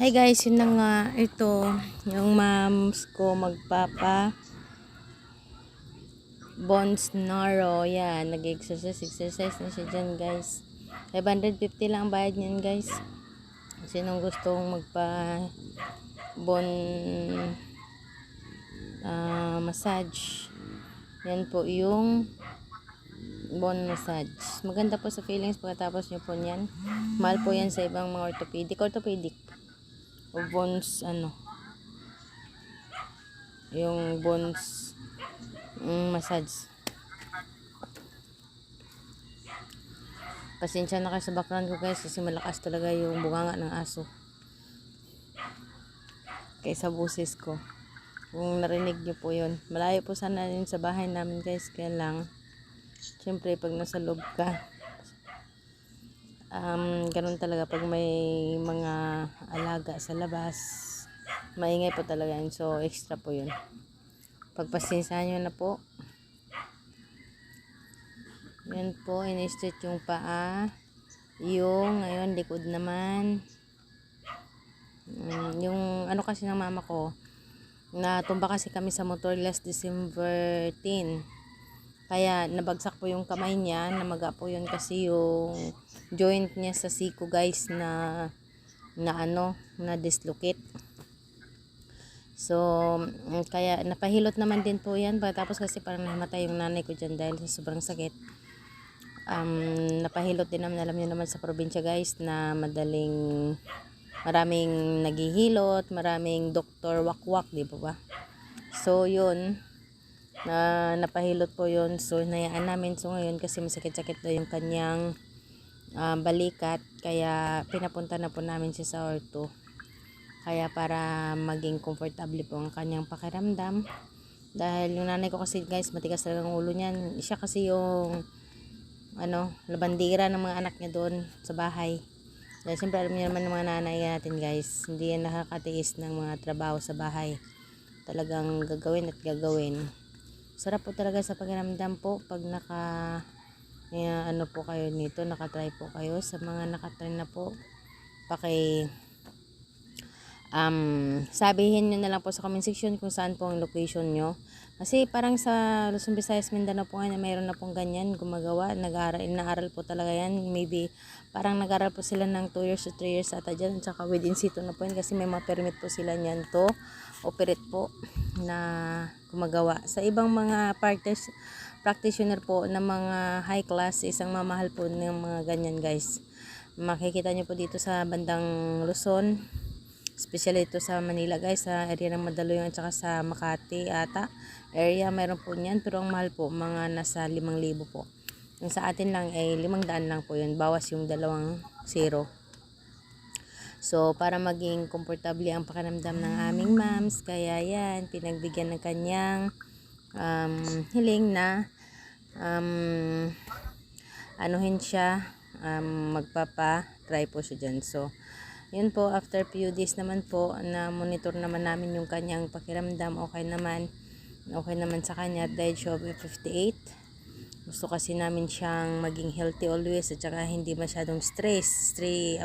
Hi guys, yun na nga ito, yung moms ko magpapa Bones Naro, yan, nag-exercise, exercise na siya dyan guys. 550 lang ang bayad niyan guys. Sinong gustong magpa bon ah, massage. Yan po yung bon massage. Maganda po sa feelings pagkatapos nyo po niyan. Mahal po yan sa ibang mga orthopedic. Orthopedic. O bones, ano. Yung bones mm, massage. Pasensya na kayo sa background ko guys kasi malakas talaga yung bunganga ng aso. Kaysa busis ko. Kung narinig nyo po yun. Malayo po sana yun sa bahay namin guys. Kaya lang, syempre pag nasa loob ka, um, ganun talaga pag may mga alaga sa labas, maingay po talaga yun. So, extra po yun. Pagpasensahan nyo na po. Yan po, in-stretch yung paa. Yung, ngayon, likod naman. Mm, yung, ano kasi ng mama ko, natumba kasi kami sa motor last December 10. Kaya, nabagsak po yung kamay niya. Namaga po yun kasi yung joint niya sa siko guys na na ano, na dislocate. So, mm, kaya napahilot naman din po yan. Tapos kasi parang namatay yung nanay ko dyan dahil sa sobrang sakit um, napahilot din naman alam niyo naman sa probinsya guys na madaling maraming naghihilot maraming doktor wakwak di ba ba so yun na napahilot po yun so hinayaan namin so ngayon kasi masakit-sakit daw yung kanyang um, balikat kaya pinapunta na po namin siya sa orto kaya para maging comfortable po ang kanyang pakiramdam dahil yung nanay ko kasi guys matigas talaga ang ulo niyan siya kasi yung ano, labandira ng mga anak niya doon sa bahay. Dahil siyempre alam niyo naman ng mga nanay natin guys, hindi yan nakakatiis ng mga trabaho sa bahay. Talagang gagawin at gagawin. Sarap po talaga sa pakiramdam po pag naka eh, ano po kayo nito, nakatry po kayo. Sa mga nakatry na po, paki um, sabihin nyo na lang po sa comment section kung saan po ang location nyo. Kasi parang sa Luzon, Visayas, Mindanao po ngayon, mayroon na pong ganyan gumagawa. Nag-aaral, inaaral po talaga yan. Maybe parang nag-aaral po sila ng 2 years to 3 years ata dyan. At saka within situ na po yun kasi may mga permit po sila niyan to operate po na gumagawa. Sa ibang mga practice, practitioner po na mga high class, isang mamahal po ng mga ganyan guys. Makikita nyo po dito sa bandang Luzon, Especially ito sa Manila guys, sa area ng Mandaluyong at saka sa Makati ata. Area meron po niyan pero ang mahal po mga nasa 5,000 po. Yung sa atin lang ay 500 lang po yun. Bawas yung dalawang zero. So, para maging komportable ang pakiramdam ng aming moms, kaya yan, pinagbigyan ng kanyang um, hiling na um, anuhin siya, um, magpapa-try po siya dyan. So, yun po, after few days naman po, na monitor naman namin yung kanyang pakiramdam. Okay naman. Okay naman sa kanya. Died siya of 58. Gusto kasi namin siyang maging healthy always at saka hindi masyadong stress. Stray